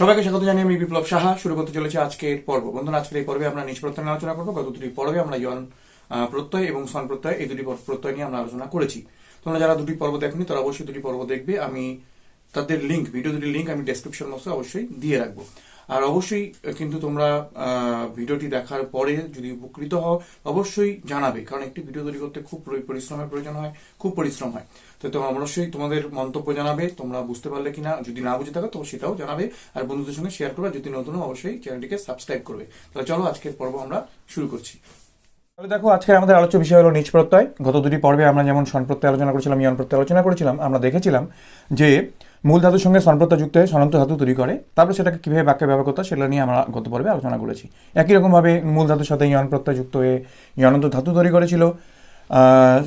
সবাইকে স্বাগত জানিয়ে আমি বিপ্লব সাহা। শুরু করতে চলেছে আজকের পর্ব। বন্ধুরা, আজকের এই পর্বে আমরা নিষ্প্রত্যয় আলোচনা করব। গত দুটি পর্বে আমরা ইয়ন প্রত্যয় এবং সন প্রত্যয়, এই দুটি পর- প্রত্যয় নিয়ে আমরা আলোচনা করেছি। তোমরা যারা দুটি পর্ব দেখনি, তারা অবশ্যই দুটি পর্ব দেখবে। আমি তাদের লিঙ্ক ভিডিও দুটির লিঙ্ক আমি ডেসক্রিপশন বক্সে অবশ্যই দিয়ে রাখব। আর অবশ্যই কিন্তু তোমরা ভিডিওটি দেখার পরে যদি উপকৃত হও, অবশ্যই জানাবে। কারণ একটি ভিডিও তৈরি করতে খুব পরিশ্রমের প্রয়োজন হয়, খুব পরিশ্রম হয়। তো তোমরা অবশ্যই তোমাদের মন্তব্য জানাবে, তোমরা বুঝতে পারলে কিনা, যদি না বুঝে থাকো, তো সেটাও জানাবে। আর বন্ধুদের সঙ্গে শেয়ার করবে যদি নতুন অবশ্যই চ্যানেলটিকে সাবস্ক্রাইব করবে। তাহলে চলো, আজকের পর্ব আমরা শুরু করছি। তাহলে দেখো আজকে আমাদের আলোচ্য বিষয় হলো নিজ প্রত্যয়। গত দুটি পর্বে আমরা যেমন সন প্রত্যয় আলোচনা করেছিলাম, ইয়ন প্রত্যয় আলোচনা করেছিলাম, আমরা দেখেছিলাম যে মূল ধাতুর সঙ্গে সন প্রত্যয় যুক্ত হয়ে সনন্ত ধাতু তৈরি করে। তারপরে সেটাকে কীভাবে বাক্যে ব্যবহার করতে হয় সেটা নিয়ে আমরা গত পর্বে আলোচনা করেছি। একই রকমভাবে মূল ধাতুর সাথে ইয়ন প্রত্যয় যুক্ত হয়ে ইয়নন্ত ধাতু তৈরি করেছিল।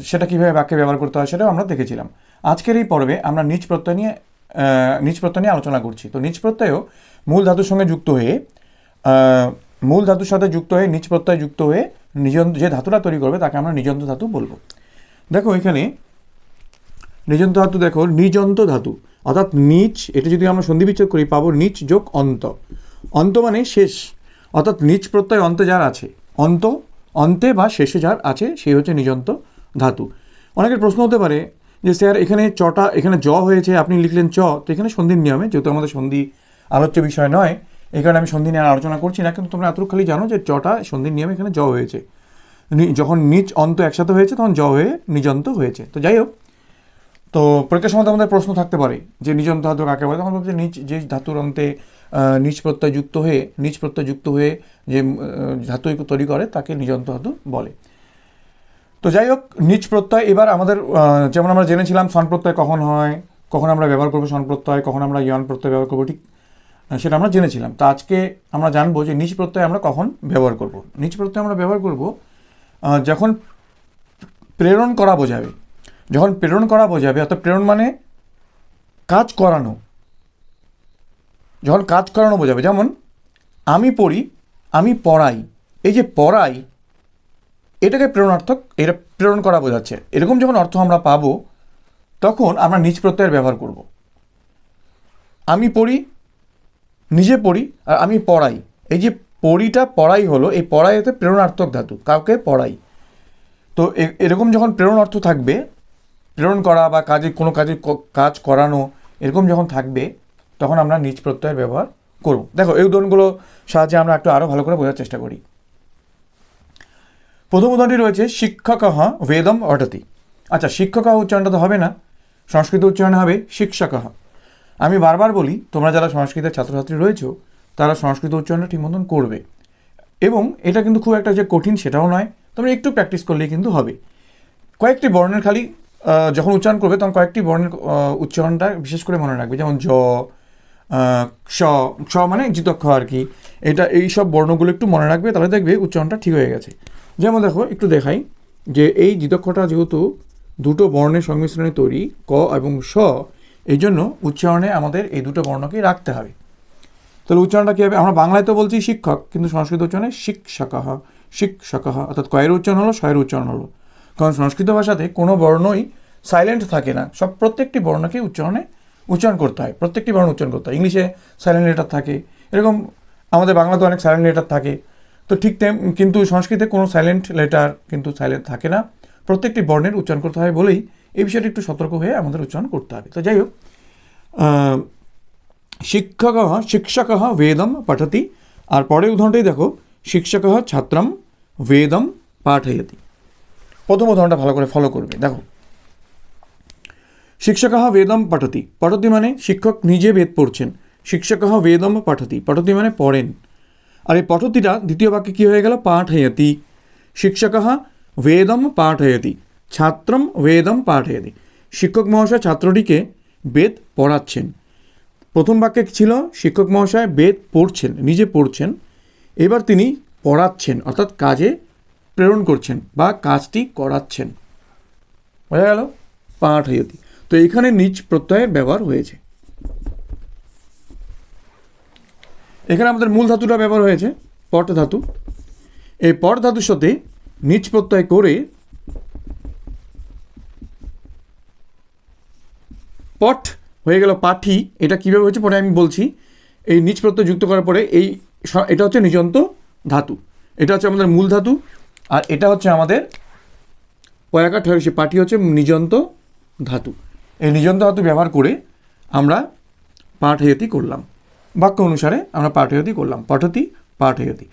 সেটা কীভাবে বাক্যে ব্যবহার করতে হয় সেটাও আমরা দেখেছিলাম। আজকের এই পর্বে আমরা নিজ প্রত্যয় নিয়ে নিজ প্রত্যয় নিয়ে আলোচনা করছি। তো নিজ প্রত্যয়ও মূল ধাতুর সঙ্গে যুক্ত হয়ে মূল ধাতুর সাথে যুক্ত হয়ে, নিজ প্রত্যয় যুক্ত হয়ে নিজন্ত যে ধাতুটা তৈরি করবে তাকে আমরা নিজন্ত ধাতু বলব। দেখো এখানে নিজন্ত ধাতু দেখো নিজন্ত ধাতু। অর্থাৎ নিচ, এটা যদি আমরা সন্ধি বিচ্ছেদ করি, পাবো নিচ যোগ অন্ত। অন্ত মানে শেষ। অর্থাৎ নিচ প্রত্যয় অন্তে যার আছে, অন্ত, অন্তে বা শেষে যার আছে, সেই হচ্ছে নিজন্ত ধাতু। অনেকের প্রশ্ন হতে পারে যে, স্যার, এখানে চটা, এখানে জ হয়েছে, আপনি লিখলেন চ, তো এখানে সন্ধির নিয়মে, যেহেতু আমাদের সন্ধি আলোচ্য বিষয় নয়, এই কারণে আমি সন্ধি নিয়ে আলোচনা করছি না, কিন্তু তোমরা এতটুকু খালি জানো যে, চটা, সন্ধির নিয়মে এখানে জ হয়েছে। যখন নিচ অন্ত একসাথে হয়েছে, তখন জ হয়ে নিজন্ত হয়েছে। তো যাই হোক তো পরীক্ষার সময় আমাদের প্রশ্ন থাকতে পারে, যে নিজন্ত ধাতু কাকে বলে? তখন ভাবছে নিচ যে ধাতুর অন্তে নিচ প্রত্যয় যুক্ত হয়ে নিচ প্রত্যয় যুক্ত হয়ে যে ধাতু তৈরি করে, তাকে নিজন্ত ধাতু বলে। তো যাই হোক নিচ প্রত্যয়, এবার আমাদের যেমন আমরা জেনেছিলাম সন প্রত্যয় কখন হয়, কখন আমরা ব্যবহার করব সন প্রত্যয়, কখন আমরা ইয়ন প্রত্যয় ব্যবহার করব, ঠিক সেটা আমরা জেনেছিলাম। তো আজকে আমরা জানব যে নিচ প্রত্যয় আমরা কখন ব্যবহার করব? নিচ প্রত্যয় আমরা ব্যবহার করব যখন প্রেরণ করা বোঝাবে যখন প্রেরণ করা বোঝাবে, অর্থাৎ প্রেরণ মানে কাজ করানো। যখন কাজ করানো বোঝাবে, যেমন, আমি পড়ি, আমি পড়াই। এই যে পড়াই, এটাকে প্রেরণার্থক, এটা প্রেরণ করা বোঝাচ্ছে। এরকম যখন অর্থ আমরা পাবো, তখন আমরা নিজ প্রত্যয়ের ব্যবহার করব। আমি পড়ি, নিজে পড়ি, আর আমি পড়াই। এই যে পড়িটা পড়াই হলো, এই পড়াই হতে প্রেরণার্থক ধাতু, কাউকে পড়াই। তো এরকম যখন প্রেরণ অর্থ থাকবে প্রেরণ করা বা কাজে কোনো কাজে কাজ করানো এরকম যখন থাকবে, তখন আমরা নিজ প্রত্যয়ের ব্যবহার করব। দেখো, এই উদাহরণগুলো সাহায্যে আমরা একটু আরও ভালো করে বোঝার চেষ্টা করি। প্রথম উদাহরণটি রয়েছে, শিক্ষক বেদম অটতি। আচ্ছা শিক্ষক উচ্চারণটা তো হবে না, সংস্কৃত উচ্চারণ হবে শিক্ষক। আমি বারবার বলি, তোমরা যারা সংস্কৃতের ছাত্রছাত্রী রয়েছো, তারা সংস্কৃত উচ্চারণটা ঠিক মতন করবে। এবং এটা কিন্তু খুব একটা যে কঠিন সেটাও নয়, তোমরা একটু প্র্যাকটিস করলেই কিন্তু হবে। কয়েকটি বর্ণের খালি যখন উচ্চারণ করবে তখন কয়েকটি বর্ণের উচ্চারণটা বিশেষ করে মনে রাখবে। যেমন জ স মানে জিতক্ষ আর কি। এটা, এই সব বর্ণগুলো একটু মনে রাখবে, তাহলে দেখবে উচ্চারণটা ঠিক হয়ে গেছে। যেমন দেখো, একটু দেখাই যে এই জিতক্ষটা যেহেতু দুটো বর্ণের সংমিশ্রণে তৈরি, ক এবং স এই জন্য উচ্চারণে আমাদের এই দুটো বর্ণকে রাখতে হবে। তাহলে উচ্চারণটা কী হবে? আমরা বাংলায় তো বলছি শিক্ষক, কিন্তু সংস্কৃত উচ্চারণে শিক্ষকহ শিক্ষকহ অর্থাৎ কয়ের উচ্চারণ হলো শয়ের উচ্চারণ হলো। কারণ সংস্কৃত ভাষাতে কোনো বর্ণই সাইলেন্ট থাকে না। সব প্রত্যেকটি বর্ণকে উচ্চারণে উচ্চারণ করতে হয়। প্রত্যেকটি বর্ণ উচ্চারণ করতে হয়। ইংলিশে সাইলেন্ট লেটার থাকে। এরকম আমাদের বাংলাতে অনেক সাইলেন্ট লেটার থাকে। তো ঠিক তেম, কিন্তু সংস্কৃতে কোনো সাইলেন্ট লেটার কিন্তু সাইলেন্ট থাকে না। প্রত্যেকটি বর্ণের উচ্চারণ করতে হয় বলেই এই বিষয়টি একটু সতর্ক হয়ে আমাদের উচ্চারণ করতে হবে। তো যাই হোক শিক্ষক শিক্ষক বেদম পঠতি। আর পরের উদাহরণটাই দেখো। শিক্ষক ছাত্রম বেদম পাঠয়তি। প্রথম উদাহরণটা ভালো করে ফলো করবে। দেখো। শিক্ষক বেদম পঠতি। পঠতি মানে শিক্ষক নিজে বেদ পড়ছেন। শিক্ষক বেদম পঠতি। পঠতি মানে পড়েন। আর এই পঠতিটা দ্বিতীয় বাক্যে কী হয়ে গেল? পাঠয়তি। শিক্ষক বেদম পাঠয়তি। ছাত্রম বেদম পাঠয়তি। শিক্ষক মহাশয় ছাত্রটিকে বেদ পড়াচ্ছেন। প্রথম বাক্যে ছিল? শিক্ষক মহাশয় বেদ পড়ছেন, নিজে পড়ছেন। এবার তিনি পড়াচ্ছেন, অর্থাৎ কাজে প্রেরণ করছেন বা কাজটি করাচ্ছেন। বোঝা গেল? পাঠয়তি তো এখানে নিজ প্রত্যয়ের ব্যবহার হয়েছে। এখানে আমাদের মূল ধাতুটা ব্যবহার হয়েছে, পট ধাতু। এই পট ধাতুর সাথে নিজ প্রত্যয় করে পট হয়ে গেল পাঠি। এটা কীভাবে হয়েছে পরে আমি বলছি। এই নিচ প্রত্যয় যুক্ত করার পরে এই এটা হচ্ছে নিজন্ত ধাতু। এটা হচ্ছে আমাদের মূল ধাতু। আর এটা হচ্ছে আমাদের পয়াকা ঠয়সী পাটি হচ্ছে নিজন্ত ধাতু। এই নিজন্ত ধাতু ব্যবহার করে আমরা পাঠয়তি করলাম। বাক্য অনুসারে আমরা পাঠয়তি করলাম। পাঠতি পাঠয়তি।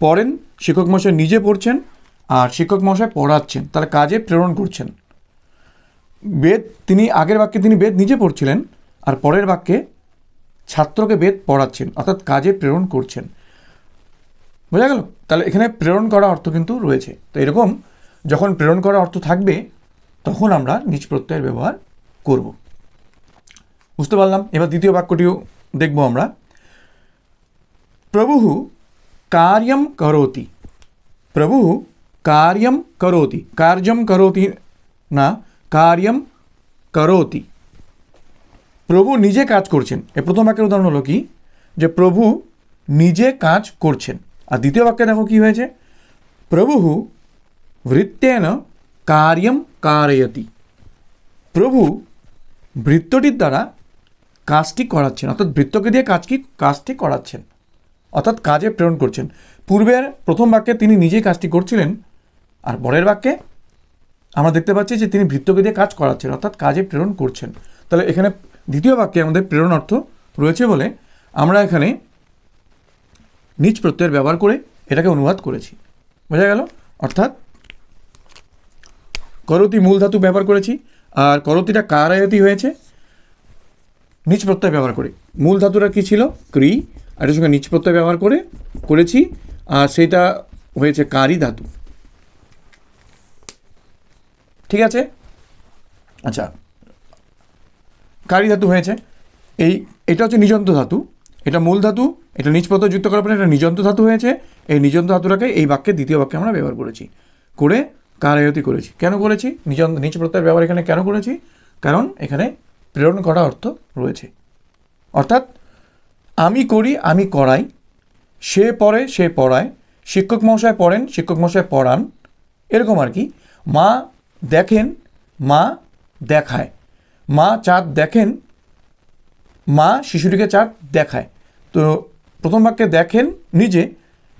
পড়েন শিক্ষক মশাই নিজে পড়ছেন আর শিক্ষক মশাই পড়াচ্ছেন তার কাজে প্রেরণ করছেন। বেদ তিনি আগের বাক্যে তিনি বেদ নিজে পড়ছিলেন আর পরের বাক্যে ছাত্রকে বেদ পড়াচ্ছেন অর্থাৎ কাজে প্রেরণ করছেন। বোঝা গেল? তাহলে এখানে প্রেরণ করা অর্থ কিন্তু রয়েছে। তো এরকম যখন প্রেরণ করা অর্থ থাকবে, তখন আমরা নিজ প্রত্যয়ের ব্যবহার করব। বুঝতে পারলাম? এবার দ্বিতীয় বাক্যটিও দেখব আমরা। প্রভু কার্যম করোতি প্রভু কার্যম করোতি কার্যম করোতি না, কার্যম করোতি প্রভু নিজে কাজ করছেন। এ প্রথম বাক্যের উদাহরণ হলো কি? যে প্রভু নিজে কাজ করছেন। আর দ্বিতীয় বাক্যে দেখো কি হয়েছে? প্রভু ভৃত্যেন কার্যম কারয়তি। প্রভু বৃত্তটির দ্বারা কাজটি করাচ্ছেন। অর্থাৎ বৃত্তকে দিয়ে কাজটি কাজটি করাচ্ছেন। অর্থাৎ কাজে প্রেরণ করছেন। পূর্বের প্রথম বাক্যে তিনি নিজেই কাজটি করছিলেন আর পরের বাক্যে আমরা দেখতে পাচ্ছি যে তিনি বৃত্তকে দিয়ে কাজ করাচ্ছেন, অর্থাৎ কাজে প্রেরণ করছেন। তাহলে এখানে দ্বিতীয় বাক্যে আমাদের প্রেরণ অর্থ রয়েছে বলে আমরা এখানে নিজ প্রত্যয়ের ব্যবহার করে এটাকে অনুবাদ করেছি। বোঝা গেল? অর্থাৎ করতি মূল ধাতু ব্যবহার করেছি, আর করতিটা কারায়তি হয়েছে? নিচ প্রত্যয় ব্যবহার করে। মূল ধাতুটা কী ছিল? ক্রি। আর এটার সঙ্গে নিচ প্রত্যয় ব্যবহার করে করেছি, আর সেটা হয়েছে কারি ধাতু। ঠিক আছে? আচ্ছা। কারি ধাতু হয়েছে। এই, এটা হচ্ছে নিজন্ত ধাতু। এটা মূল ধাতু, এটা নিজ প্রত্যয় যুক্ত করার পরে এটা নিজন্ত ধাতু হয়েছে। এই নিজন্ত ধাতুটাকে এই বাক্যে দ্বিতীয় বাক্যে আমরা ব্যবহার করেছি। করে কারায়তি করেছি। কেন করেছি? নিজ নিজ প্রত্যয়ের ব্যবহার এখানে কেন করেছি? কারণ এখানে প্রেরণ করা অর্থ রয়েছে। অর্থাৎ, আমি করি, আমি করাই, সে পড়ে সে পড়ায়, শিক্ষক মহাশয় পড়েন, শিক্ষক মহাশয় পড়ান, এরকম আর কি। মা দেখেন, মা দেখায়। মা চাঁদ দেখেন, মা শিশুটিকে চাঁদ দেখায়। তো প্রথম বাক্যে দেখেন নিজে,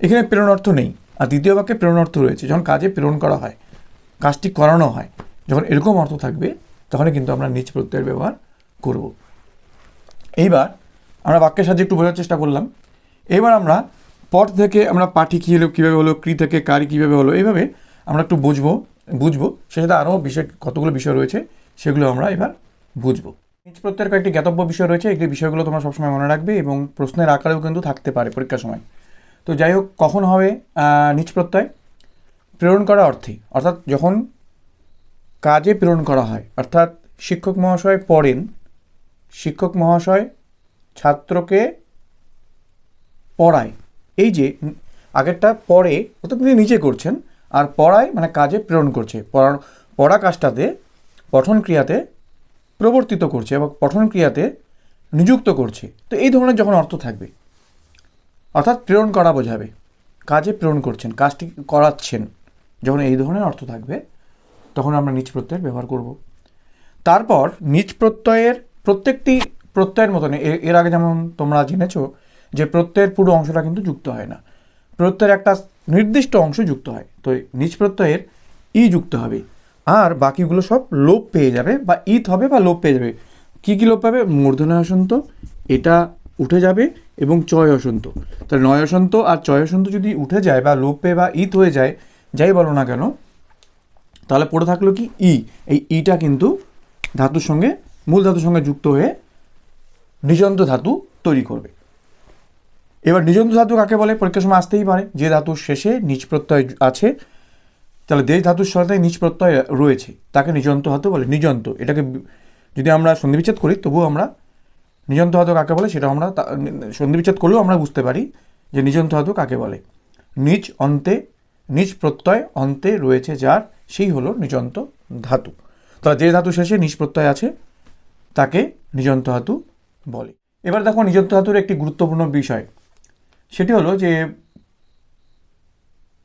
এখানে প্রেরণ অর্থ নেই। আর দ্বিতীয় বাক্যে প্রেরণ অর্থ রয়েছে, যখন কাজে প্রেরণ করা হয়, কাজটি করানো হয়, যখন এরকম অর্থ থাকবে, তখনই কিন্তু আমরা নিজ প্রত্যয়ের ব্যবহার করব। এইবার আমরা বাক্যের সাহায্যে একটু বোঝার চেষ্টা করলাম। এবার আমরা পট থেকে আমরা পাঠি কী হলো, কীভাবে হলো ক্রি থেকে কারি, কীভাবে হলো, এইভাবে আমরা একটু বুঝব বুঝব। সে সাথে আরও বিষয়, কতগুলো বিষয় রয়েছে, সেগুলো আমরা এবার বুঝব। নিজ প্রত্যয়ের কয়েকটি জ্ঞাতব্য বিষয় রয়েছে এই বিষয়গুলো তোমরা সবসময় মনে রাখবে এবং প্রশ্নের আকারেও কিন্তু থাকতে পারে পরীক্ষার সময়। তো যাই হোক, কখন হবে নিজ প্রত্যয় প্রেরণ করা অর্থে, অর্থাৎ যখন কাজে প্রেরণ করা হয়, অর্থাৎ শিক্ষক মহাশয় পড়েন, শিক্ষক মহাশয় ছাত্রকে পড়ায়। এই যে, আগেরটা পড়ে অর্থাৎ তিনি নিজে করছেন, আর পড়ায় মানে কাজে প্রেরণ করছে। পড়া পড়া কাজটাতে, পঠন ক্রিয়াতে প্রবর্তিত করছে এবং পঠন ক্রিয়াতে নিযুক্ত করছে। তো এই ধরনের যখন অর্থ থাকবে, অর্থাৎ প্রেরণ করা বোঝাবে, কাজে প্রেরণ করছেন, কাজটি করাচ্ছেন, যখন এই ধরনের অর্থ থাকবে, তখন আমরা নিজ প্রত্যয়ের ব্যবহার করব। তারপর নিজ প্রত্যয়ের প্রত্যেকটি প্রত্যয়ের মতন এর আগে যেমন তোমরা জেনেছো যে প্রত্যয়ের পুরো অংশটা কিন্তু যুক্ত হয় না। প্রত্যয়ের একটা নির্দিষ্ট অংশ যুক্ত হয়, তো নিজ প্রত্যয়ের ই যুক্ত হবে। আর বাকিগুলো সব লোপ পেয়ে যাবে বা ইত হবে বা লোপ পেয়ে যাবে। কী কী লোপ পাবে? মূর্ধন্য হসন্ত এটা উঠে যাবে এবং চয় অসন্ত। তাহলে নয় অসন্ত আর চয় অসন্ত যদি উঠে যায় বা লোপ পেয়ে বা ইত হয়ে যায়, যাই বলো না কেন, তাহলে পড়ে থাকল কি ই। এই ইটা কিন্তু ধাতুর সঙ্গে, মূল ধাতুর সঙ্গে যুক্ত হয়ে নিজন্ত ধাতু তৈরি করবে। এবার নিজন্ত ধাতু কাকে বলে? পরীক্ষার সময় আসতেই পারে। যে ধাতুর শেষে নিজ প্রত্যয় আছে তাহলে দেশ ধাতুর সাথে নিজ প্রত্যয় রয়েছে। তাকে নিজন্ত ধাতু বলে, নিজন্ত। এটাকে যদি আমরা সন্ধিবিচ্ছেদ করি, তবুও আমরা নিজন্ত ধাতু কাকে বলে? সেটা আমরা সন্ধিবিচ্ছেদ করলেও আমরা বুঝতে পারি যে নিজন্ত ধাতু কাকে বলে। নিজ অন্তে, নিজ প্রত্যয় অন্তে রয়েছে যার, সেই হলো নিজন্ত ধাতু। তাহলে যে ধাতু শেষে নিজ প্রত্যয় আছে, তাকে নিজন্ত ধাতু বলে। এবার দেখো, নিজন্ত ধাতুর একটি গুরুত্বপূর্ণ বিষয়। সেটি হলো যে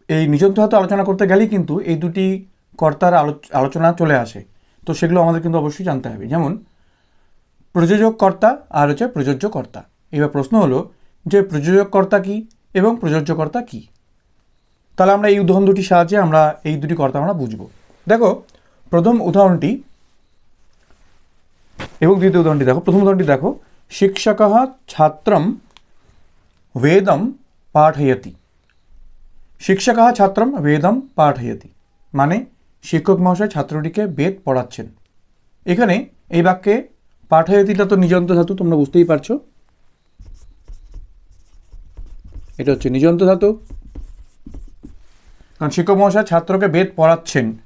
এই নিজন্ত ধাতু আলোচনা করতে গেলেই কিন্তু এই দুটি কর্তার আলো- আলোচনা চলে আসে। তো সেগুলো আমাদের কিন্তু অবশ্যই জানতে হবে। যেমন, প্রযোজক কর্তা আর হচ্ছে প্রযোজ্য কর্তা। এবার প্রশ্ন হলো যে প্রযোজককর্তা কি এবং প্রযোজ্যকর্তা কি? তাহলে আমরা এই উদাহরণ দুটির সাহায্যে আমরা এই দুটি কর্তা আমরা বুঝব। দেখো, প্রথম উদাহরণটি এবং দ্বিতীয় উদাহরণটি দেখো। প্রথম উদাহরণটি দেখো শিক্ষক ছাত্রম বেদম পাঠয়তি। শিক্ষক ছাত্রম বেদম পাঠয়তি। মানে শিক্ষক মহাশয় ছাত্রটিকে বেদ পড়াচ্ছেন। এখানে এই বাক্যে পাঠয়তিটা তো নিজন্ত ধাতু, তোমরা বুঝতেই পারছ। এটা হচ্ছে নিজন্ত ধাতু। কারণ শিক্ষক মহাশয় ছাত্রকে বেদ পড়াচ্ছেন।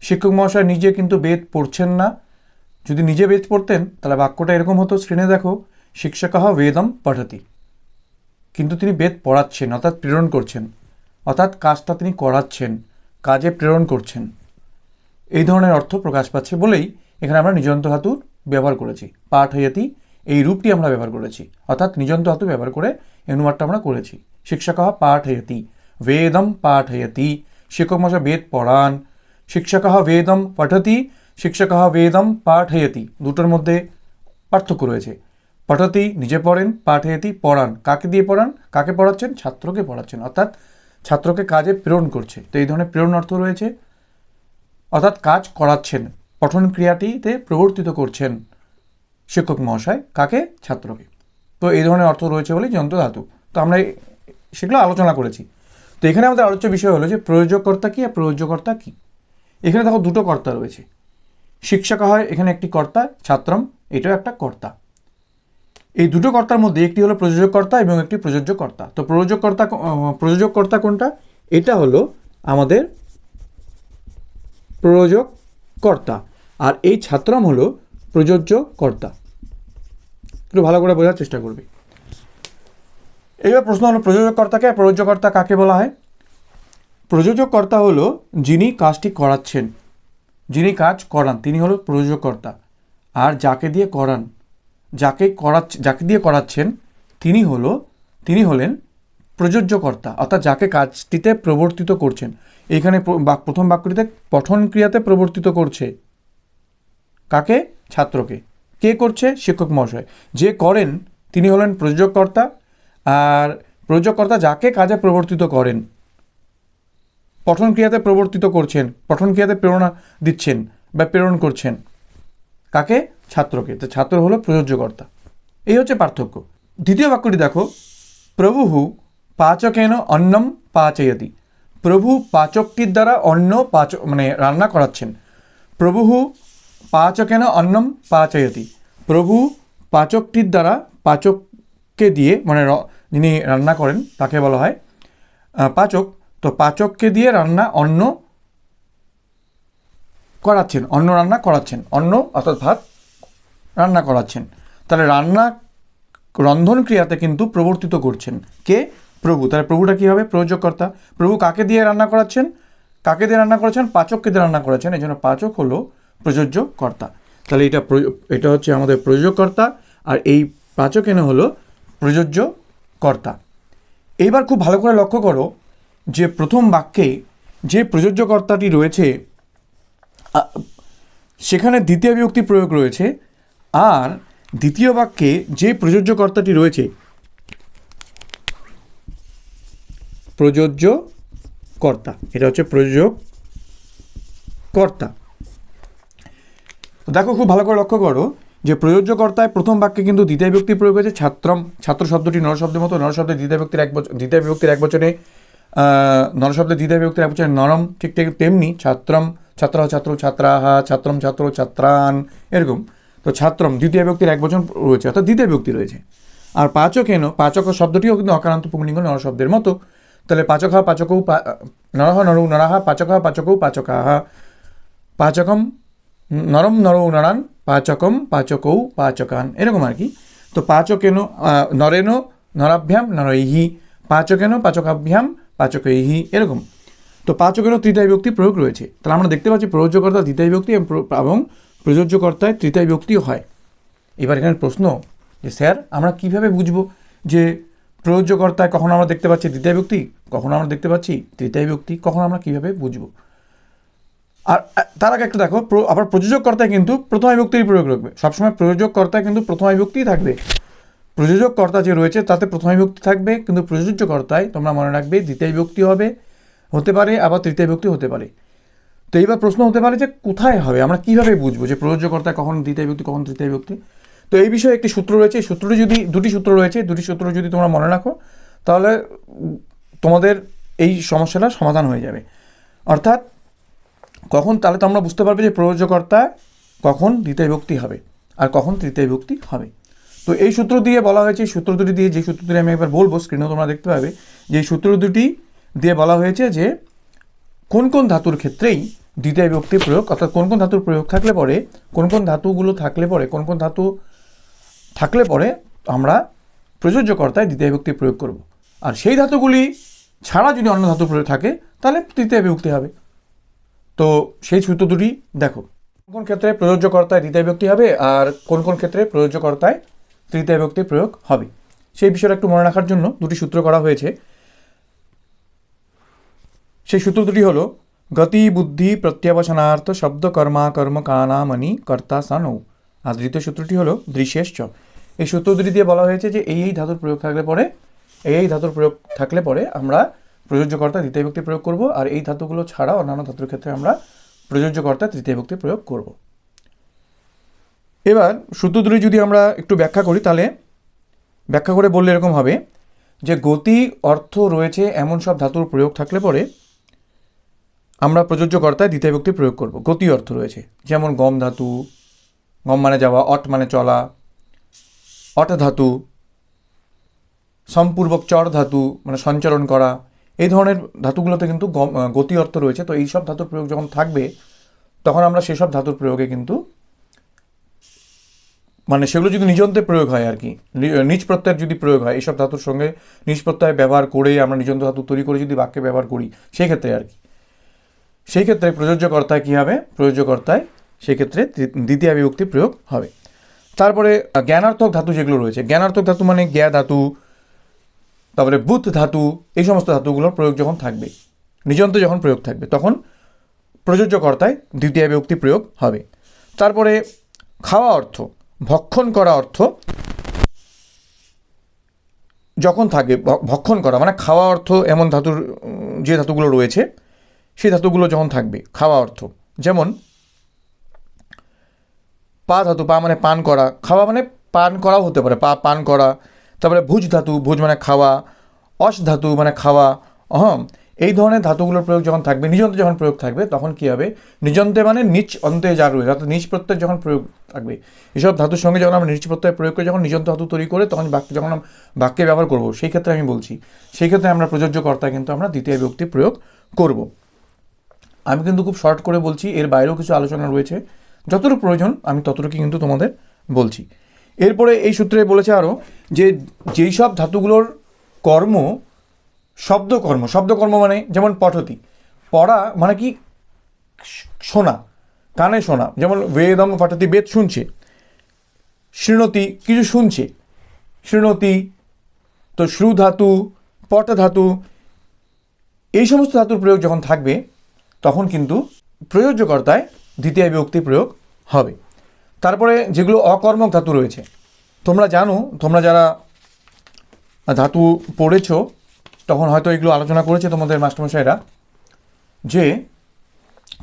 শিক্ষক মহাশয় নিজে কিন্তু বেদ পড়ছেন না। যদি নিজে বেদ পড়তেন, তাহলে বাক্যটা এরকম হতো শ্রেণি দেখো, শিক্ষক বেদম পঠতি কিন্তু তিনি বেদ পড়াচ্ছেন, অর্থাৎ প্রেরণ করছেন। অর্থাৎ কাজটা তিনি করাচ্ছেন, কাজে প্রেরণ করছেন। এই ধরনের অর্থ প্রকাশ পাচ্ছে বলেই এখানে আমরা নিজন্ত ধাতুর ব্যবহার করেছি। পাঠ হইয়াতি, এই রূপটি আমরা ব্যবহার করেছি। অর্থাৎ নিজন্ত ধাতু ব্যবহার করে অনুবাদটা আমরা করেছি। শিক্ষক পাঠ হইয়াতি, বেদম পাঠ হইয়াতি শিক্ষক মশা বেদ পড়ান। শিক্ষক বেদম পঠতি, শিক্ষক বেদম পাঠয়তি দুটোর মধ্যে পার্থক্য রয়েছে। পঠতি নিজে পড়েন পাঠয়তি পড়ান। কাকে দিয়ে পড়ান? কাকে পড়াচ্ছেন? ছাত্রকে পড়াচ্ছেন। অর্থাৎ ছাত্রকে কাজে প্রেরণ করছে। তো এই ধরনের প্রেরণ অর্থ রয়েছে, অর্থাৎ কাজ করাচ্ছেন, পঠন ক্রিয়াটিতে প্রবর্তিত করছেন শিক্ষক মহাশয়, কাকে? ছাত্রকে। তো এই ধরনের অর্থ রয়েছে বলে যন্ত্র ধাতু। তো আমরা সেগুলো আলোচনা করেছি। তো এখানে আমাদের আলোচ্য বিষয় হলো যে প্রয়োজকর্তা কী আর প্রয়োজ্যকর্তা কী? এখানে দেখো দুটো কর্তা রয়েছে। শিক্ষক হয় এখানে একটি কর্তা, ছাত্রম, এটাও একটা কর্তা। এই দুটো কর্তার মধ্যে একটি হলো প্রযোজককর্তা এবং একটি প্রযোজ্যকর্তা তো প্রযোজককর্তা কো- আহ, প্রযোজককর্তা কোনটা? এটা হলো আমাদের প্রযোজক কর্তা আর এই ছাত্রম হলো প্রযোজ্য কর্তা একটু ভালো করে বোঝার চেষ্টা করবে। এবার প্রশ্ন হলো প্রযোজক কর্তাকে আর প্রযোজ্যকর্তা কাকে বলা হয়? প্রযোজক কর্তা হলো যিনি কাজটি করাচ্ছেন। যিনি কাজ করান তিনি হলো প্রযোজকর্তা আর যাকে দিয়ে করান যাকে করাচ্ছ, যাকে দিয়ে করাচ্ছেন, তিনি হলো, তিনি হলেন প্রযোজ্যকর্তা, অর্থাৎ যাকে কাজটিতে প্রবর্তিত করছেন। এইখানে প্রথম বাক্যটিতে পঠন ক্রিয়াতে প্রবর্তিত করছে। কাকে? ছাত্রকে। কে করছে? শিক্ষক মহাশয়। যে করেন, তিনি হলেন প্রযোজককর্তা আর প্রযোজককর্তা যাকে কাজে প্রবর্তিত করেন, পঠন ক্রিয়াতে প্রবর্তিত করছেন, পঠন ক্রিয়াতে প্রেরণা দিচ্ছেন বা প্রেরণ করছেন। কাকে? ছাত্রকে। তো ছাত্র হলো প্রযোজ্যকর্তা। এই হচ্ছে পার্থক্য। দ্বিতীয় বাক্যটি দেখো। প্রভু পাচকেন অন্নম পাচয়তি। প্রভু পাচকটির দ্বারা অন্ন পাচ মানে রান্না করাচ্ছেন। প্রভু পাচকেন অন্নম পাচয়তি। প্রভু পাচকটির দ্বারা পাচককে দিয়ে মানে যিনি রান্না করেন, তাকে বলা হয় পাচক। তো পাচককে দিয়ে রান্না অন্ন করাচ্ছেন, অন্ন রান্না করাচ্ছেন। অন্ন, অর্থাৎ ভাত রান্না করাচ্ছেন। তাহলে রান্না রন্ধন ক্রিয়াতে কিন্তু প্রবর্তিত করছেন। কে? প্রভু। তাহলে প্রভুটা কী হবে? প্রযোজকর্তা প্রভু কাকে দিয়ে রান্না করাচ্ছেন? কাকে দিয়ে রান্না করেছেন পাচককে দিয়ে রান্না করেছেন এই জন্য পাচক হলো প্রযোজ্য কর্তা তাহলে এটা এটা হচ্ছে আমাদের প্রযোজকর্তা আর এই পাচক এনে হলো প্রযোজ্য কর্তা এইবার খুব ভালো করে লক্ষ্য করো যে প্রথম বাক্যে যে প্রযোজ্য কর্তাটি রয়েছে সেখানে দ্বিতীয় বিভক্তি প্রয়োগ রয়েছে। আর দ্বিতীয় বাক্যে যে প্রযোজ্য কর্তাটি রয়েছে প্রযোজ্য কর্তা এটা হচ্ছে প্রযোজক কর্তা দেখো খুব ভালো করে লক্ষ্য করো যে প্রযোজ্য কর্তায় প্রথম বাক্যে কিন্তু দ্বিতীয় বিভক্তি প্রয়োগ হয়েছে ছাত্রম ছাত্র শব্দটি নরশব্দের মতো নরশব্দের দ্বিতীয় বিভক্তির এক বচন দ্বিতীয় বিভক্তির এক বছরে আহ, নরশব্দের দ্বিতীয় বিভক্তির এক বছরে নরম ঠিক ঠিক তেমনি ছাত্রম ছাত্র ছাত্র ছাত্রাহা ছাত্রম ছাত্র ছাত্রান এরকম। তো ছাত্রম, দ্বিতীয় ব্যক্তির এক বচন রয়েছে, অর্থাৎ দ্বিতীয় ব্যক্তি রয়েছে। আর পাচক এনো পাচক শব্দটিও কিন্তু অকারান্ত পুংলিঙ্গ নরশব্দের মতো। তাহলে পাচক হা, পাচকৌ নরহ নরৌ নরাহা পাচক হা, পাচকৌ পাচকাহা পাচকম, নরম, নরৌ নরান, পাচকম, পাচকৌ পাচকান এরকম আর কি। তো পাচকেন নরেন, নরাভ্যাম, নরৈহি। পাচকেন পাচকাভ্যাম, পাচকৈহি, এরকম। তো পাচকেরও তৃতীয় বিভক্তি প্রয়োগ রয়েছে। তাহলে আমরা দেখতে পাচ্ছি প্রযোজ্যকর্তা দ্বিতীয় ব্যক্তি এবং প্র- এবং প্রযোজ্যকর্তায় তৃতীয় ব্যক্তিও হয়। এবার এখানে প্রশ্ন যে, স্যার, আমরা কীভাবে বুঝব যে প্রযোজ্যকর্তায় কখন আমরা দেখতে পাচ্ছি দ্বিতীয় ব্যক্তি, কখন আমরা দেখতে পাচ্ছি তৃতীয় ব্যক্তি, কখন আমরা কীভাবে বুঝব? আর তার আগে একটা দেখো আবার প্রযোজক কর্তায় কিন্তু প্রথম বিভক্তির প্রয়োগ রাখবে সবসময় প্রযোজক কর্তায় কিন্তু প্রথম বিভক্তিই থাকবে। প্রযোজক কর্তা যে রয়েছে, তাতে প্রথম বিভক্তি থাকবে, কিন্তু প্রযোজ্য কর্তায় তোমরা মনে রাখবে দ্বিতীয় ব্যক্তি হবে, হতে পারে, আবার তৃতীয় ব্যক্তি হতে পারে। তো এইবার প্রশ্ন হতে পারে যে কোথায় হবে? আমরা কীভাবে বুঝব যে প্রযোজ্য কর্তায় কখন দ্বিতীয় বিভক্তি কখন তৃতীয় বিভক্তি তো এই বিষয়ে একটি সূত্র রয়েছে। এই সূত্রটি যদি, দুটি সূত্র রয়েছে। দুটি সূত্র যদি তোমরা মনে রাখো, তাহলে তোমাদের এই সমস্যাটা সমাধান হয়ে যাবে। অর্থাৎ কখন, তাহলে তো আমরা বুঝতে পারবে যে প্রযোজ্যকর্তা কখন দ্বিতীয় বিভক্তি হবে আর কখন তৃতীয় বিভক্তি হবে। তো এই সূত্র দিয়ে বলা হয়েছে, এই সূত্র দুটি দিয়ে যে সূত্র দুটি আমি একবার বলব স্ক্রিনেও তোমরা দেখতে পাবে, যে এই সূত্র দুটি দিয়ে বলা হয়েছে যে কোন কোন ধাতুর ক্ষেত্রেই দ্বিতীয় বিভক্তি প্রয়োগ, অর্থাৎ কোন কোন ধাতুর প্রয়োগ থাকলে পরে, কোন কোন ধাতুগুলো থাকলে পরে, কোন কোন ধাতু থাকলে পরে আমরা প্রযোজ্য কর্তায় দ্বিতীয় বিভক্তি প্রয়োগ করব। আর সেই ধাতুগুলি ছাড়া যদি অন্য ধাতু প্রয়োগ থাকে, তাহলে তৃতীয় বিভক্তি হবে। তো সেই সূত্র দুটি, দেখো, কোন কোন ক্ষেত্রে প্রযোজ্য কর্তায় দ্বিতীয় বিভক্তি হবে আর কোন কোন ক্ষেত্রে প্রযোজ্য কর্তায় তৃতীয় বিভক্তি প্রয়োগ হবে। সেই বিষয়টা একটু মনে রাখার জন্য দুটি সূত্র করা হয়েছে। সেই সূত্র দুটি হলো গতি বুদ্ধি প্রত্যাবসানার্থ শব্দ কর্মা কর্ম কানামনি কর্তা সানৌ। আর দ্বিতীয় সূত্রটি হলো দৃশ্যেশ্চ এই সূত্র দুটি দিয়ে বলা হয়েছে যে এই এই ধাতুর প্রয়োগ থাকলে পরে, এই এই ধাতুর প্রয়োগ থাকলে পরে আমরা প্রযোজ্যকর্তা দ্বিতীয় বিভক্তি প্রয়োগ করব আর এই ধাতুগুলো ছাড়া অন্যান্য ধাতুর ক্ষেত্রে আমরা প্রযোজ্যকর্তা তৃতীয় বিভক্তি প্রয়োগ করব। এবার সূত্র দুটি যদি আমরা একটু ব্যাখ্যা করি তাহলে ব্যাখ্যা করে বললে এরকম হবে যে গতি, অর্থ রয়েছে এমন সব ধাতুর প্রয়োগ থাকলে পরে আমরা প্রযোজ্য কর্তায় দ্বিতীয় বিভক্তি প্রয়োগ করব। গতি অর্থ রয়েছে। যেমন গম ধাতু, গম মানে যাওয়া, অট মানে চলা, অট ধাতু, সম্পূর্বক চর ধাতু মানে সঞ্চালন করা, এই ধরনের ধাতুগুলোতে কিন্তু গতি অর্থ রয়েছে। তো এই সব ধাতুর প্রয়োগ যখন থাকবে, তখন আমরা সেসব ধাতুর প্রয়োগে কিন্তু মানে সেগুলো যদি নিজন্তে প্রয়োগ হয় আর কি নিজ প্রত্যয়ের যদি প্রয়োগ হয় এইসব ধাতুর সঙ্গে নিজ প্রত্যয় ব্যবহার করে আমরা নিজন্ত ধাতু তৈরি করে যদি বাক্যে ব্যবহার করি সেই ক্ষেত্রে আর কি। সেই ক্ষেত্রে প্রযোজ্য কর্তায় কী হবে? প্রযোজ্য কর্তায় সেক্ষেত্রে দ্বিতীয় বিভক্তি প্রয়োগ হবে। তারপরে জ্ঞানার্থক ধাতু যেগুলো রয়েছে, জ্ঞানার্থক ধাতু মানে জ্ঞা ধাতু, তারপরে বুথ ধাতু, এই সমস্ত ধাতুগুলোর প্রয়োগ যখন থাকবে নিজন্ত যখন প্রয়োগ থাকবে, তখন প্রযোজ্য কর্তায় দ্বিতীয় বিভক্তি প্রয়োগ হবে। তারপরে খাওয়া অর্থ, ভক্ষণ করা অর্থ যখন থাকে ভক্ষণ করা মানে খাওয়া অর্থ এমন ধাতুর যে ধাতুগুলো রয়েছে সেই ধাতুগুলো যখন থাকবে, খাওয়া অর্থ। যেমন, পা ধাতু, পা মানে পান করা। খাওয়া মানে পান করাও হতে পারে। পা পান করা, তারপরে ভুজ ধাতু, ভুজ মানে খাওয়া অস ধাতু মানে খাওয়া, অহম। এই ধরনের ধাতুগুলোর প্রয়োগ যখন থাকবে, নিজন্তে যখন প্রয়োগ থাকবে, তখন কি হবে? নিজন্তে মানে নিচ অন্তে যা রয়েছে, অর্থাৎ নিজ প্রত্যয় যখন প্রয়োগ থাকবে, এসব ধাতুর সঙ্গে যখন আমরা নিজ প্রত্যয় প্রয়োগ করে যখন নিজন্ত ধাতু তৈরি করে তখন বাক্য, যখন বাক্যে ব্যবহার করব, সেই ক্ষেত্রে আমি বলছি, সেই ক্ষেত্রে আমরা প্রযোজ্য কর্তা কিন্তু আমরা দ্বিতীয় ব্যক্তি প্রয়োগ করব। আমি কিন্তু খুব শর্ট করে বলছি, এর বাইরেও কিছু আলোচনা রয়েছে। যতটুকু প্রয়োজন, আমি ততটুকু কিন্তু তোমাদের বলছি। এরপরে এই সূত্রে বলেছে আরও যে, যেই সব ধাতুগুলোর কর্ম শব্দকর্ম শব্দকর্ম মানে যেমন পঠতি, পড়া মানে কি? শোনা, কানে শোনা, যেমন বেদম পঠতি বেদ শুনছে, শৃণতি কিছু শুনছে, শৃণতি তো শ্রু ধাতু পট ধাতু এই সমস্ত ধাতুর প্রয়োগ যখন থাকবে তখন কিন্তু প্রয়োজ্যকর্তায় দ্বিতীয় বিভক্তি প্রয়োগ হবে। তারপরে যেগুলো অকর্মক ধাতু রয়েছে, তোমরা জানো, তোমরা যারা ধাতু পড়েছো, তখন হয়তো এগুলো আলোচনা করেছে তোমাদের মাস্টারমশাইরা, যে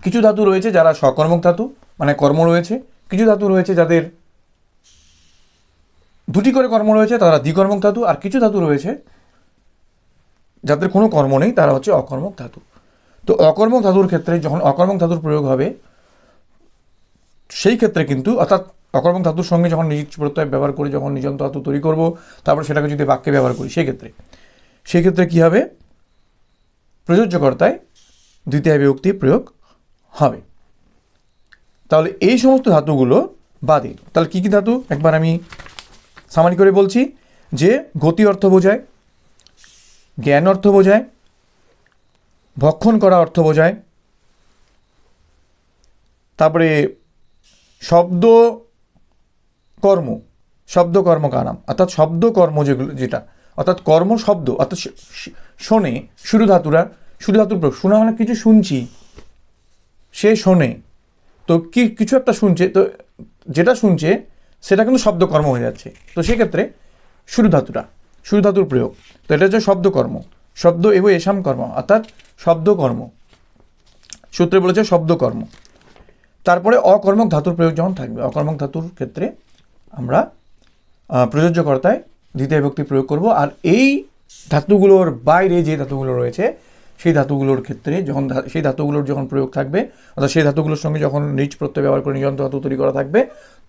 কিছু ধাতু রয়েছে যারা সকর্মক ধাতু মানে কর্ম রয়েছে, কিছু ধাতু রয়েছে যাদের দুটি করে কর্ম রয়েছে, তারা দ্বিকর্মক ধাতু, আর কিছু ধাতু রয়েছে যাদের কোনো কর্ম নেই, তারা হচ্ছে অকর্মক ধাতু। তো অকর্মক ধাতুর ক্ষেত্রে যখন অকর্মক ধাতুর প্রয়োগ হবে, সেই ক্ষেত্রে কিন্তু অর্থাৎ অকর্মক ধাতুর সঙ্গে যখন নিজ প্রত্যয় ব্যবহার করে যখন নিজন্ত ধাতু তৈরি করব, তারপর সেটাকে যদি বাক্যে ব্যবহার করি, সেই ক্ষেত্রে। সেই ক্ষেত্রে কী হবে? প্রযোজ্যকর্তায় দ্বিতীয় বিভক্তি প্রয়োগ হবে। তাহলে এই সমস্ত ধাতুগুলো বাদে তাহলে কী কী ধাতু? একবার আমি সামারি করে বলছি যে গতি অর্থ বোঝায়, জ্ঞান অর্থ বোঝায় ভক্ষণ করা অর্থ বোঝায়। তারপরে শব্দ কর্ম শব্দ কর্ম কানাম অর্থাৎ শব্দ কর্ম যেগুলো, যেটা। অর্থাৎ কর্ম শব্দ, অর্থাৎ শোনে শুরু ধাতুরা, শুরু ধাতুর প্রয়োগ। শোনা মানে কিছু শুনছি, সে শোনে। তো কি, কিছু একটা শুনছে, তো যেটা শুনছে, সেটা কিন্তু শব্দকর্ম হয়ে যাচ্ছে। তো সেক্ষেত্রে শুরু ধাতুটা শুরু ধাতুর প্রয়োগ। তো এটা হচ্ছে শব্দকর্ম শব্দ এবং এসাম কর্ম, অর্থাৎ শব্দকর্ম। সূত্রে বলেছে শব্দকর্ম। তারপরে অকর্মক ধাতুর প্রয়োগ যখন থাকবে, অকর্মক ধাতুর ক্ষেত্রে আমরা প্রযোজ্যকর্তায় দ্বিতীয় বিভক্তি প্রয়োগ করব। আর এই ধাতুগুলোর বাইরে যে ধাতুগুলো রয়েছে, সেই ধাতুগুলোর ক্ষেত্রে যখন সেই ধাতুগুলোর যখন প্রয়োগ থাকবে, অর্থাৎ সেই ধাতুগুলোর সঙ্গে যখন নিজ প্রত্যয় ব্যবহার করে নিযন্ত ধাতু তৈরি করা থাকবে,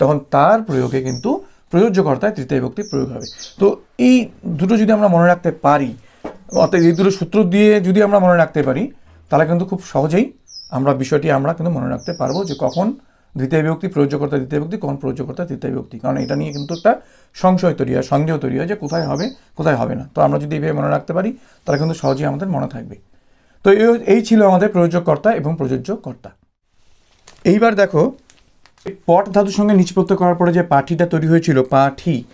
তখন তার প্রয়োগে কিন্তু প্রযোজ্যকর্তায় তৃতীয় বিভক্তি প্রয়োগ হবে। তো এই দুটো যদি আমরা মনে রাখতে পারি অর্থাৎ এই দুটো সূত্র দিয়ে যদি আমরা মনে রাখতে পারি, তাহলে কিন্তু খুব সহজেই আমরা বিষয়টি আমরা কিন্তু মনে রাখতে পারব যে কখন দ্বিতীয় বিভক্তি প্রয়োজ্যকর্তা, দ্বিতীয় বিভক্তি, কখন প্রয়োজ্যকর্তা, তৃতীয় বিভক্তি। কারণ এটা নিয়ে কিন্তু একটা সংশয় তৈরি হয়, সন্দেহ তৈরি হয় যে কোথায় হবে কোথায় হবে না। তো আমরা যদি এইভাবে মনে রাখতে পারি, তাহলে কিন্তু সহজেই আমাদের মনে থাকবে। তো এই- ছিল আমাদের প্রয়োজকর্তা এবং প্রযোজ্যকর্তা। এইবার দেখো, পট ধাতুর সঙ্গে প্রত্যয় করার পরে যে পাঠিটা তৈরি হয়েছিল, পাঠি,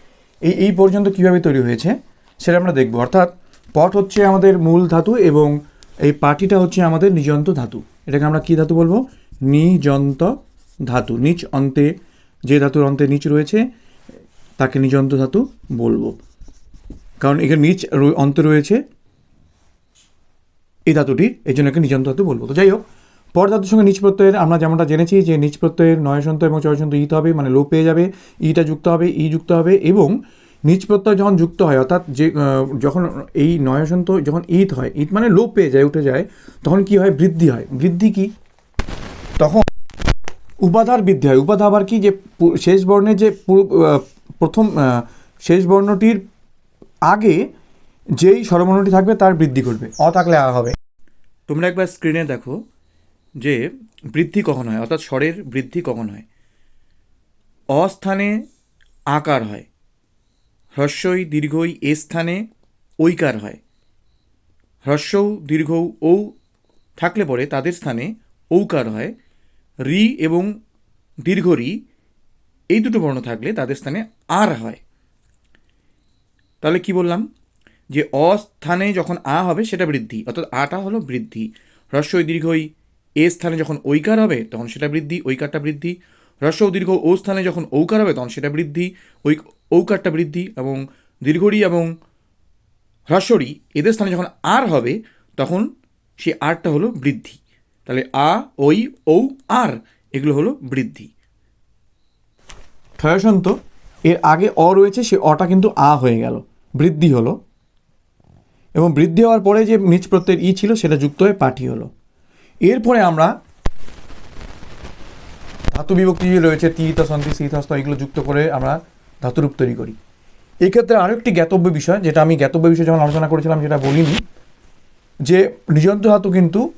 এই এই পর্যন্ত কীভাবে তৈরি হয়েছে, সেটা আমরা দেখব। অর্থাৎ পট হচ্ছে আমাদের মূল ধাতু এবং এই পাটিটা হচ্ছে আমাদের নিজন্ত ধাতু। এটাকে আমরা কি ধাতু বলব? নিজন্ত ধাতু। নিচ অন্তে যে ধাতুর অন্তে নিচ রয়েছে, তাকে নিজন্ত ধাতু বলব। কারণ এখানে নিচ অন্তে রয়েছে, এই ধাতুটির এই জন্য একে নিজন্ত ধাতু বলব। তো যাই হোক পর ধাতুর সঙ্গে নিচ প্রত্যয়ের আমরা যেমনটা জেনেছি যে নিচ প্রত্যয়ের নয়সন্ত এবং চয়সন্ত ইতে হবে মানে লোপ পেয়ে যাবে। ইটা যুক্ত হবে, ই যুক্ত হবে এবং নিচ প্রত্যয় যখন যুক্ত হয়, অর্থাৎ যে যখন এই নয়সন্ত যখন ঈদ হয়, ঈদ মানে লোপ পেয়ে যায়, উঠে যায়, তখন কি হয়? বৃদ্ধি হয়। বৃদ্ধি কি? তখন উপাধার বৃদ্ধি হয়। উপাধা আবার কি? যে শেষ বর্ণের যে পুরো- প্রথম শেষ বর্ণটির আগে যেই স্বরবর্ণটি থাকবে, তার বৃদ্ধি করবে অ থাকলে আ হবে। তোমরা একবার স্ক্রিনে দেখো যে বৃদ্ধি কখন হয়, অর্থাৎ স্বরের বৃদ্ধি কখন হয়। অস্থানে আকার হয়। হ্রস্বই দীর্ঘই এ স্থানে ঐকার হয়। হ্রস্বৌ দীর্ঘ ঔ থাকলে পরে তাদের স্থানে ঔকার হয়। রি এবং দীর্ঘ রি এই দুটো বর্ণ থাকলে তাদের স্থানে আর হয়। তাহলে কি বললাম? যে অস্থানে যখন আ হবে সেটা বৃদ্ধি, অর্থাৎ আটা হলো বৃদ্ধি। হ্রস্বই দীর্ঘই এ স্থানে যখন ঐকার হবে তখন সেটা বৃদ্ধি, ঐকারটা বৃদ্ধি। হ্রস্ব দীর্ঘ ও স্থানে যখন ঔকার হবে তখন সেটা বৃদ্ধি, ঐ ঔকারটা বৃদ্ধি এবং দীর্ঘরি এবং হ্রস্বরি এদের স্থানে যখন আর হবে, তখন সে আরটা হলো বৃদ্ধি। তাহলে আ ওই ঔ, আর এগুলো হলো বৃদ্ধি। ঠয়সন্ত এর আগে অ রয়েছে, সে অটা কিন্তু আ হয়ে গেল। বৃদ্ধি হলো। এবং বৃদ্ধি হওয়ার পরে যে নিচ প্রত্যয়ের ই ছিল, সেটা যুক্ত হয়ে পাঠি হলো। এরপরে আমরা ধাতু বিভক্তি যে রয়েছে তীর্থ সন্ধি শীতস্ত এগুলো যুক্ত করে আমরা ধাতুরূপ তৈরি করি। এই ক্ষেত্রে আরও একটি জ্ঞাতব্য বিষয়, যেটা আমি জ্ঞাতব্য বিষয় যখন আলোচনা করেছিলাম, যেটা বলিনি, যে নিজন্ত ধাতু কিন্তু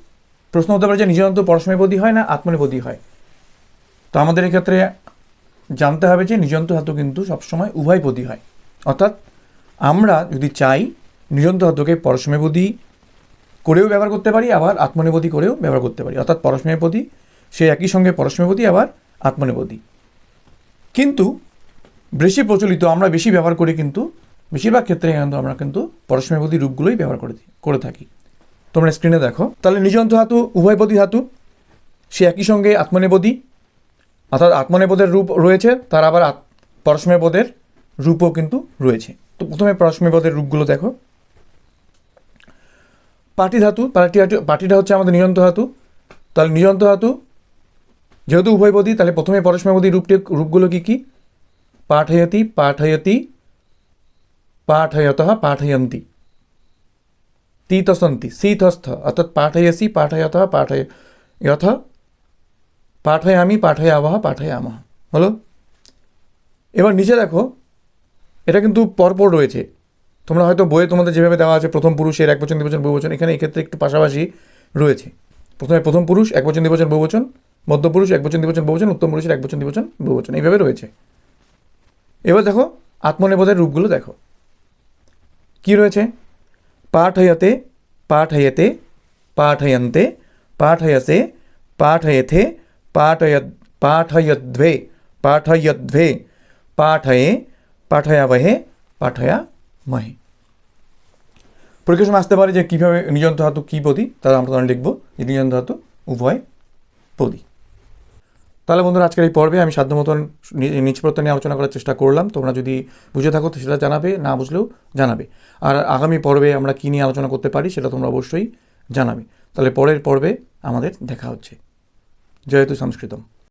প্রশ্ন হতে পারে যে নিজন্ত পরস্ময়পদী হয় না আত্মনিপদী হয়। তো আমাদের এক্ষেত্রে জানতে হবে যে নিজন্ত ধাতু কিন্তু সবসময় উভয়পদী হয়। অর্থাৎ আমরা যদি চাই নিজন্ত ধাতুকে পরস্ময়পদী করেও ব্যবহার করতে পারি, আবার আত্মনিপদী করেও ব্যবহার করতে পারি। অর্থাৎ পরস্ময়পদী সে একই সঙ্গে পরস্ময়পদী আবার আত্মনিপদী। কিন্তু বেশি প্রচলিত, আমরা বেশি ব্যবহার করি কিন্তু, বেশিরভাগ ক্ষেত্রে কিন্তু আমরা কিন্তু পরস্ময়পদী রূপগুলোই ব্যবহার করে করে থাকি। তোমরা স্ক্রিনে দেখো। তাহলে নিজন্ত ধাতু উভয়পদী ধাতু, সে একই সঙ্গে আত্মনেপদী, অর্থাৎ আত্মনেপদের রূপ রয়েছে, তার আবার পরস্ময়পদের রূপও কিন্তু রয়েছে। তো প্রথমে পরস্ময়পদের রূপগুলো দেখো। পাটি ধাতু, পাটি পাটিটা হচ্ছে আমাদের নিয়ন্ত ধাতু। তাহলে নিয়ন্ত ধাতু, যেহেতু উভয়পদী তাহলে প্রথমে পরস্ময়পদী রূপটি, রূপগুলো কী কী? পাঠয়তি পাঠয়তি পাঠয়ত পাঠয়ন্তি তীতসন্তি শীতস্থ অর্থাৎ পাঠয়সি পাঠয়ত পাঠয় যথ পাঠয়ামি পাঠয়াবহ পাঠয়ামহ হলো এবার নিচে দেখো, এটা কিন্তু পরপর রয়েছে। তোমরা হয়তো বইয়ে তোমাদের যেভাবে দেওয়া আছে, প্রথম পুরুষের এক বচন দ্বিবচন বহুবচন এখানে এক্ষেত্রে একটু পাশাপাশি রয়েছে। প্রথমে প্রথম পুরুষ, এক বচন দ্বিবচন বহুবচন মধ্য পুরুষ এক বচন দ্বিবচন বহুবচন উত্তম পুরুষের এক বচন দ্বিবচন বহুবচন এইভাবে রয়েছে। এবার দেখো আত্মনিবোধের রূপগুলো দেখো। কি রয়েছে? পাঠয়তে পাঠয়তে, পাঠয়ন্তে, পাঠয়সে, পাঠয়থে পাঠয়দ পাঠয়দ্ভে পাঠয়দ্ভে পাঠয়ে, পাঠয়াবহে, পাঠয়ামহে। পরীক্ষার সময় আসতে পারে যে কীভাবে নিজন্ত ধাতু কী পদী, তারা আমরা লিখব যে নিজন্ত ধাতু উভয় পদী। তাহলে বন্ধুরা, আজকের এই পর্বে আমি সাধ্য মতন নিয়ে আলোচনা করার চেষ্টা করলাম। তোমরা যদি বুঝে থাকো, সেটা জানাবে, না বুঝলেও জানাবে। আর আগামী পর্বে আমরা কী নিয়ে আলোচনা করতে পারি, সেটা তোমরা অবশ্যই জানাবে। তাহলে পরের পর্বে আমাদের দেখা হচ্ছে। জয়তু সংস্কৃতম।